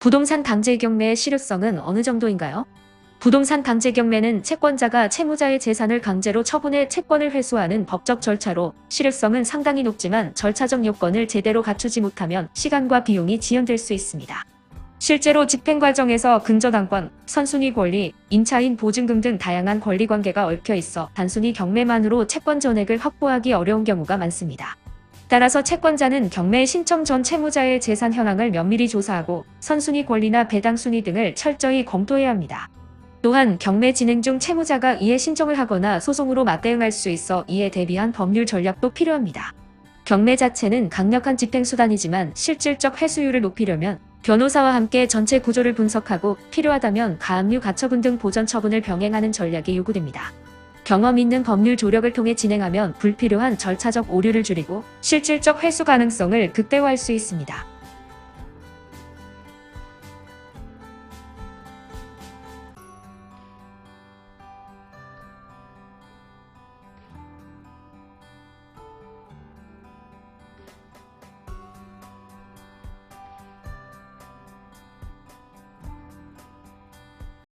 부동산 강제 경매의 실효성은 어느 정도인가요? 부동산 강제 경매는 채권자가 채무자의 재산을 강제로 처분해 채권을 회수하는 법적 절차로 실효성은 상당히 높지만 절차적 요건을 제대로 갖추지 못하면 시간과 비용이 지연될 수 있습니다. 실제로 집행 과정에서 근저당권, 선순위 권리, 임차인 보증금 등 다양한 권리 관계가 얽혀 있어 단순히 경매만으로 채권 전액을 확보하기 어려운 경우가 많습니다. 따라서 채권자는 경매 신청 전 채무자의 재산 현황을 면밀히 조사하고 선순위 권리나 배당 순위 등을 철저히 검토해야 합니다. 또한 경매 진행 중 채무자가 이해 신청을 하거나 소송으로 맞대응할 수 있어 이에 대비한 법률 전략도 필요합니다. 경매 자체는 강력한 집행수단이지만 실질적 회수율을 높이려면 변호사와 함께 전체 구조를 분석하고 필요하다면 가압류 가처분 등 보전 처분을 병행하는 전략이 요구됩니다. 경험 있는 법률 조력을 통해 진행하면 불필요한 절차적 오류를 줄이고 실질적 회수 가능성을 극대화할 수 있습니다.